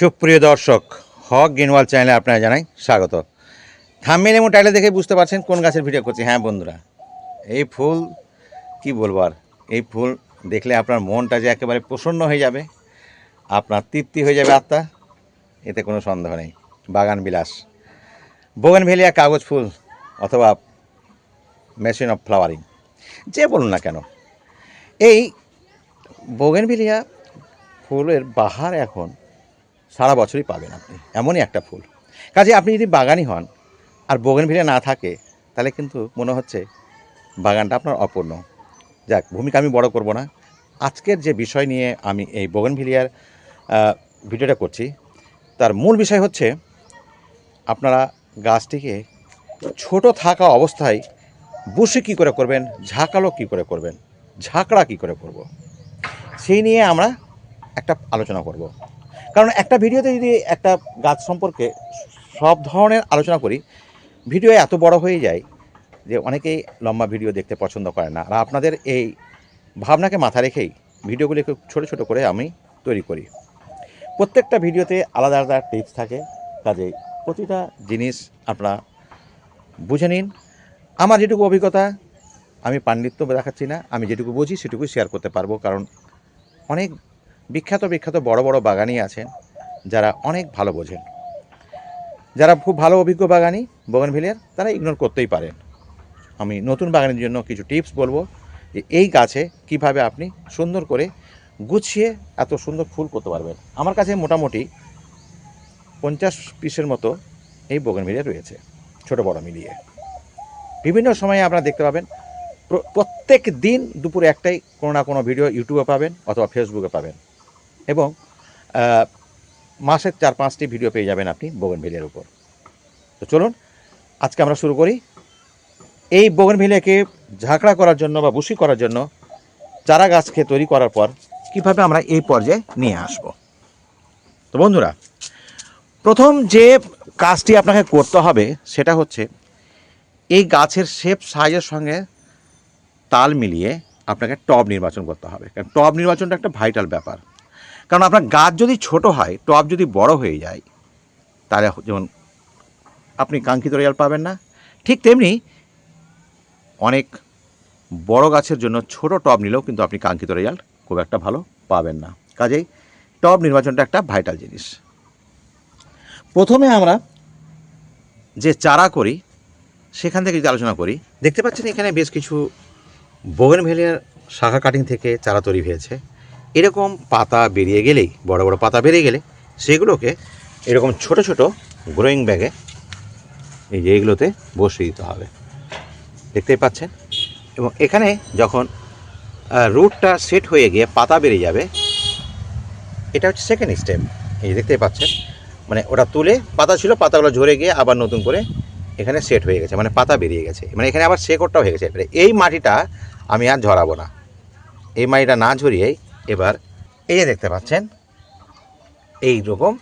সুপ্রিয় দর্শক, হক গেনওয়াল চ্যানেলে আপনারা জানাই স্বাগত। থাম্বেল এবং টাইলে দেখে বুঝতে পারছেন কোন গাছের ভিডিও করছি। হ্যাঁ বন্ধুরা, এই ফুল, কি বলব আর, এই ফুল দেখলে আপনার মনটা যে একেবারে প্রসন্ন হয়ে যাবে, আপনার তৃপ্তি হয়ে যাবে আত্মা, এতে কোনো সন্দেহ নেই। বাগান বিলাস। বোগেনভেলিয়া কাগজ ফুল অথবা মেশিন অফ ফ্লাওয়ারিং, যে বলুন না কেন। এই বোগেনভেলিয়া ফুলের বাহার এখন সারা বছরই পাবেন আপনি। এমনই একটা ফুল। কাজে আপনি যদি বাগানি হন আর বোগেনভিলিয়া না থাকে, তাহলে কিন্তু মনে হচ্ছে বাগানটা আপনার অপূর্ণ। যাক, ভূমিকা আমি বড় করব না। আজকের যে বিষয় নিয়ে আমি এই বোগেনভিলিয়ার ভিডিওটা করছি, তার মূল বিষয় হচ্ছে আপনারা গাছটিকে ছোট থাকা অবস্থায় বসে কী করে করবেন, ঝাঁকালো কী করে করবেন, ঝাঁকড়া কী করে করব। সেই নিয়ে আমরা একটা আলোচনা করব। কারণ একটা ভিডিওতে যদি একটা গাছ সম্পর্কে সব ধরনের আলোচনা করি, ভিডিও এত বড় হয়ে যায় যে অনেকেই লম্বা ভিডিও দেখতে পছন্দ করে না। আর আপনাদের এই ভাবনাকে মাথা রেখেই ভিডিওগুলি ছোটো ছোটো করে আমি তৈরি করি। প্রত্যেকটা ভিডিওতে আলাদা আলাদা টিপস থাকে কাজেই প্রতিটা জিনিস আপনারা বুঝে নিন। আমার যেটুকু অভিজ্ঞতা, আমি পাণ্ডিত্য দেখাচ্ছি না, আমি যেটুকু বুঝি সেটুকুই শেয়ার করতে পারব, কারণ অনেক বিখ্যাত বিখ্যাত বড় বড় বাগানি আছেন যারা অনেক ভালো বোঝেন। যারা খুব ভালো, অভিজ্ঞ বাগানি বগনভিলিয়ার তারা ইগনোর করতেই পারেন। আমি নতুন বাগানের জন্য কিছু টিপস বলব যে এই গাছে কীভাবে আপনি সুন্দর করে গুছিয়ে এত সুন্দর ফুল করতে পারবেন। আমার কাছে মোটামুটি পঞ্চাশ পিসের মতো এই বগনভিলিয়া রয়েছে, ছোট, বড় মিলিয়ে। বিভিন্ন সময়ে আপনারা দেখতে পাবেন, প্র- প্রত্যেক দিন দুপুরে একটাই কোনো না কোনো ভিডিও ইউটিউবে পাবেন অথবা ফেসবুকে পাবেন। এবং মাসের চার পাঁচটি ভিডিও পেয়ে যাবেন আপনি বোগেনভেলিয়ার উপর। তো চলুন, আজকে আমরা শুরু করি। এই বোগেনভেলিয়াকে ঝাঁকড়া করার জন্য বা বুশি করার জন্য চারা গাছকে তৈরি করার পর কীভাবে আমরা এই পর্যায়ে নিয়ে আসব? তো বন্ধুরা, প্রথম যে কাজটি আপনাকে করতে হবে সেটা হচ্ছে এই গাছের শেপ সাইজের সঙ্গে তাল মিলিয়ে আপনাকে টব নির্বাচন করতে হবে। কারণ টব নির্বাচনটা একটা ভাইটাল ব্যাপার। কারণ আপনার গাছ যদি ছোট হয়, টব যদি বড় হয়ে যায়, তাহলে যেমন আপনি কাঙ্ক্ষিত রেজাল্ট পাবেন না। ঠিক তেমনি অনেক বড় গাছের জন্য ছোট টব নিলেও কিন্তু আপনি কাঙ্ক্ষিত রেজাল্ট খুব একটা ভালো পাবেন না। কাজেই টব নির্বাচনটা একটা ভাইটাল জিনিস। প্রথমে আমরা যে চারা করি, সেখান থেকে যদি আলোচনা করি, দেখতে পাচ্ছেন এখানে বেশ কিছু বোগেনভেলিয়ার শাখা কাটিং থেকে চারা তৈরি হয়েছে। এরকম পাতা বেরিয়ে গেলেই, বড় বড় পাতা বেরিয়ে গেলে সেগুলোকে এরকম ছোট ছোট গ্রোয়িং ব্যাগে এই যে এগুলোতে বসিয়ে দিতে হবে। দেখতেই পাচ্ছেন? এবং এখানে যখন রুটটা সেট হয়ে গিয়ে পাতা বেরিয়ে যাবে, এটা হচ্ছে সেকেন্ড স্টেপ এই দেখতেই পাচ্ছেন? মানে ওটা তুলে পাতা ছিল, পাতাগুলো ঝরে গিয়ে আবার নতুন করে এখানে সেট হয়ে গেছে মানে পাতা বেরিয়ে গেছে। মানে এখানে আবার শেকড়টাও হয়ে গেছে। এই মাটিটা আমি আর ঝরাবো না। এই মাটিটা না ঝরিয়েই এবার এই যে দেখতে পাচ্ছেন, এই রকম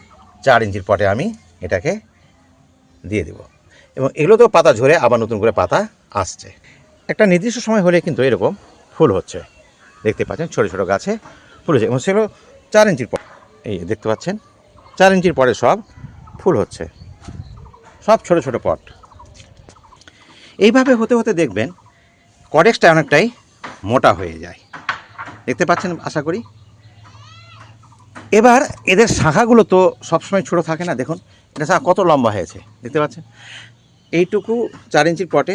চার ইঞ্চির পটে আমি এটাকে দিয়ে দেব। এবং এগুলো তো পাতা ঝরে আবার নতুন করে পাতা আসছে। একটা নির্দিষ্ট সময় হলে কিন্তু এরকম ফুল হচ্ছে। দেখতে পাচ্ছেন ছোটো ছোটো গাছে ফুল হচ্ছে। এবং সেগুলো চার ইঞ্চির পর এই দেখতে পাচ্ছেন, চার ইঞ্চির পরে সব ফুল হচ্ছে। সব ছোট ছোট পট। এইভাবে হতে হতে দেখবেন, কডেক্সটা অনেকটাই মোটা হয়ে যায়। দেখতে পাচ্ছেন, আশা করি। এবার এদের শাখাগুলো তো সবসময় ছোটো থাকে না, দেখুন। এটা শাখা কত লম্বা হয়েছে, দেখতে পাচ্ছেন? এইটুকু চার ইঞ্চির পটে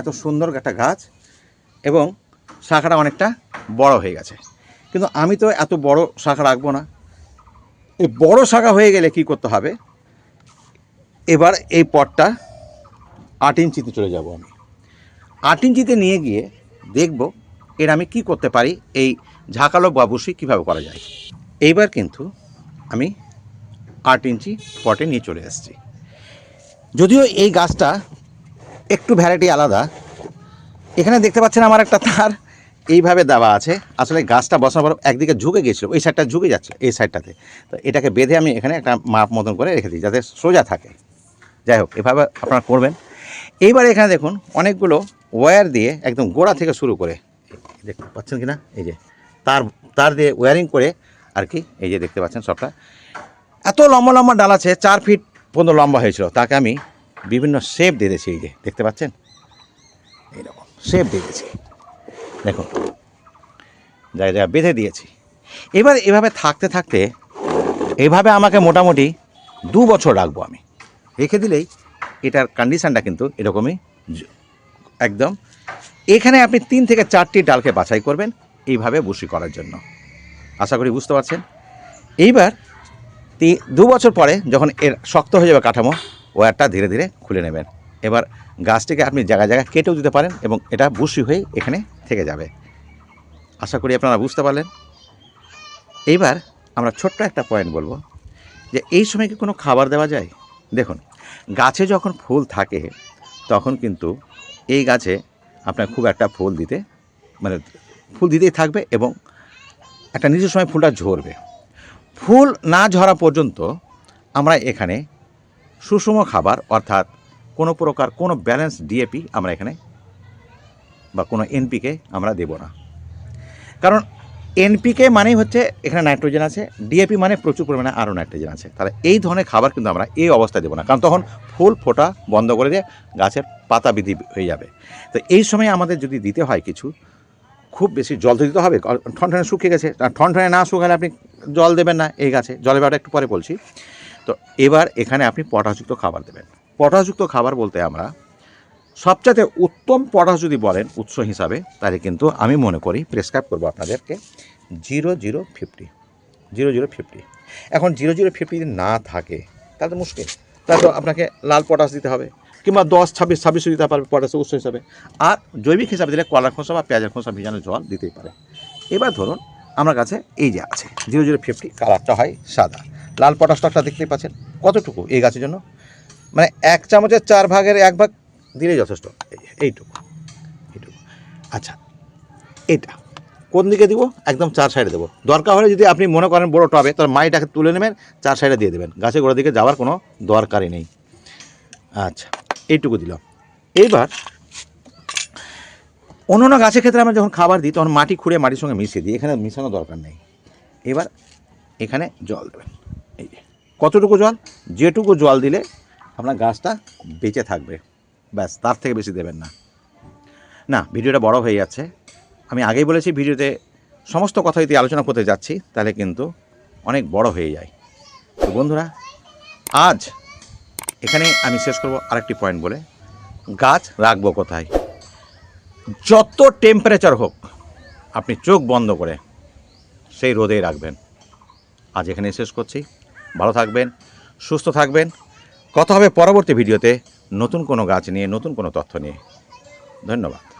এত সুন্দর একটা গাছ, এবং শাখাটা অনেকটা বড় হয়ে গেছে। কিন্তু আমি তো এত বড় শাখা রাখব না। এই বড় শাখা হয়ে গেলে কি করতে হবে? এবার এই পটটা আট ইঞ্চিতে চলে যাব আমি। আট ইঞ্চিতে নিয়ে গিয়ে দেখব এর আমি কি করতে পারি? এই ঝাঁকালো বাবুসি কীভাবে করা যায়? এইবার কিন্তু আমি আট ইঞ্চি পটে নিয়ে চলে এসেছি। যদিও এই গাছটা একটু ভ্যারাইটি আলাদা, এখানে দেখতে পাচ্ছেন আমার একটা তার, এইভাবে দেওয়া আছে। আসলে গাছটা বসাবার একদিকে ঝুঁকে গেছিল ওই সাইডটা ঝুঁকে যাচ্ছে, এই সাইডটাতে তো এটাকে বেঁধে আমি এখানে একটা মাপ মতন করে রেখে দিই, যাতে সোজা থাকে। যাই হোক, এভাবে আপনারা করবেন। এইবার এখানে দেখুন, অনেকগুলো ওয়্যার দিয়ে একদম গোড়া থেকে শুরু করে দেখতে পাচ্ছেন কি না এই যে, তার তার দিয়ে ওয়্যারিং করে আর কি, এই যে দেখতে পাচ্ছেন সবটা। এত লম্বা লম্বা ডাল আছে, চার ফিট পর্যন্ত লম্বা হয়েছিল। তাকে আমি বিভিন্ন শেপ দিয়ে দিয়েছি, এই যে, দেখতে পাচ্ছেন? এইরকম শেপ দিয়ে দিয়েছি। দেখুন জায়গা জায়গা বেঁধে দিয়েছি। এবার এভাবে থাকতে থাকতে এইভাবে আমাকে মোটামুটি দু বছর রাখব আমি। রেখে দিলেই এটার কন্ডিশানটা কিন্তু এরকমই একদম। এখানে আপনি তিন থেকে চারটি ডালকে বাছাই করবেন এইভাবে বসি করার জন্য। আশা করি বুঝতে পারছেন? এইবার দু বছর পরে যখন এর শক্ত হয়ে যাবে কাঠামো, ওয়ারটা ধীরে ধীরে খুলে নেবেন। এবার গাছটিকে আপনি জায়গায় জায়গায় কেটেও দিতে পারেন এবং এটা বুসি হয়ে এখানে থেকে যাবে। আশা করি আপনারা বুঝতে পারলেন। এইবার আমরা ছোট্ট একটা পয়েন্ট বলব যে এই সময় কি কোনো খাবার দেওয়া যায়? দেখুন, গাছে যখন ফুল থাকে, তখন কিন্তু এই গাছে আপনার খুব একটা ফুল দিতে মানে ফুল দিতেই থাকবে এবং একটা নির্দিষ্ট সময় ফুলটা ঝরবে। ফুল না ঝরা পর্যন্ত আমরা এখানে সুষম খাবার অর্থাৎ কোনো প্রকার কোনো ব্যালেন্স ডিএপি আমরা এখানে বা কোনো এনপিকে আমরা দেব না। কারণ এনপিকে মানেই হচ্ছে এখানে নাইট্রোজেন আছে ডিএপি মানে প্রচুর পরিমাণে আরও নাইট্রোজেন আছে। তাহলে এই ধরনের খাবার কিন্তু আমরা এই অবস্থায় দেবো না, কারণ তখন ফুল ফোটা বন্ধ করে দিয়ে গাছের পাতা বৃদ্ধি হয়ে যাবে। তো এই সময় আমাদের যদি দিতে হয় কিছু, খুব বেশি জল তো দিতে হবে ঠনঠনে শুকিয়ে গেছে। ঠনঠনে না শুকালে আপনি জল দেবেন না এই গাছে। জলের ব্যাপারটা একটু পরে বলছি। তো এবার এখানে আপনি পটাশযুক্ত খাবার দেবেন। পটাশযুক্ত খাবার বলতে আমরা সবচাইতে উত্তম পটাশ যদি বলেন উৎস হিসাবে, তাহলে কিন্তু আমি মনে করি প্রেসক্রাইব করব আপনাদেরকে zero zero fifty zero zero fifty এখন জিরো জিরো ফিফটি যদি না থাকে, তাহলে তো মুশকিল। তাহলে তো আপনাকে লাল পটাশ দিতে হবে, কিংবা দশ, ছাব্বিশ, ছাব্বিশও দিতে পারবে পটাশের উৎস হিসাবে। আর জৈবিক হিসাবে দিলে কলার খোসা বা পেঁয়াজের খোসা ভিজানো জল দিতেই পারে। এবার ধরুন আমার কাছে এই যে আছে, জিরো জিরো ফিফটি কালারটা হয় সাদা। লাল পটাশটা দেখতেই পাচ্ছেন। কতটুকু এই গাছের জন্য? মানে এক চামচের চার ভাগের এক ভাগ দিলেই যথেষ্ট। এই, এইটুকু এইটুকু। আচ্ছা এটা কোন দিকে দিব? একদম চার সাইডে দেবো। দরকার হলে যদি আপনি মনে করেন বড় টবে, তাহলে মাইটাকে তুলে নেবেন, চার সাইডে দিয়ে দেবেন। গাছের গোড়ার দিকে যাওয়ার কোনো দরকারই নেই। আচ্ছা এইটুকু দিলাম। এইবার অন্য অন্য গাছের ক্ষেত্রে আমরা যখন খাবার দিই, তখন মাটি খুঁড়ে মাটির সঙ্গে মিশিয়ে দিই। এখানে মিশানোর দরকার নেই। এবার এখানে জল দেবেন। এই কতটুকু জল? যেটুকু জল দিলে আপনার গাছটা বেঁচে থাকবে। ব্যাস, তার থেকে বেশি দেবেন না। না, ভিডিওটা বড় হয়ে যাচ্ছে। আমি আগেই বলেছি, ভিডিওতে সমস্ত কথা যদি আলোচনা করতে যাচ্ছি, তাহলে কিন্তু অনেক বড় হয়ে যায়। তো বন্ধুরা, আজ এখানে আমি শেষ করব আরেকটি পয়েন্ট বলে। গাছ রাখব কোথায়? যত টেম্পারেচার হোক, আপনি চোখ বন্ধ করে সেই রোদেই রাখবেন। আজ এখানে শেষ করছি। ভালো থাকবেন, সুস্থ থাকবেন। কথা হবে পরবর্তী ভিডিওতে। নতুন কোনো গাছ নিয়ে নতুন কোনো তথ্য নিয়ে। ধন্যবাদ।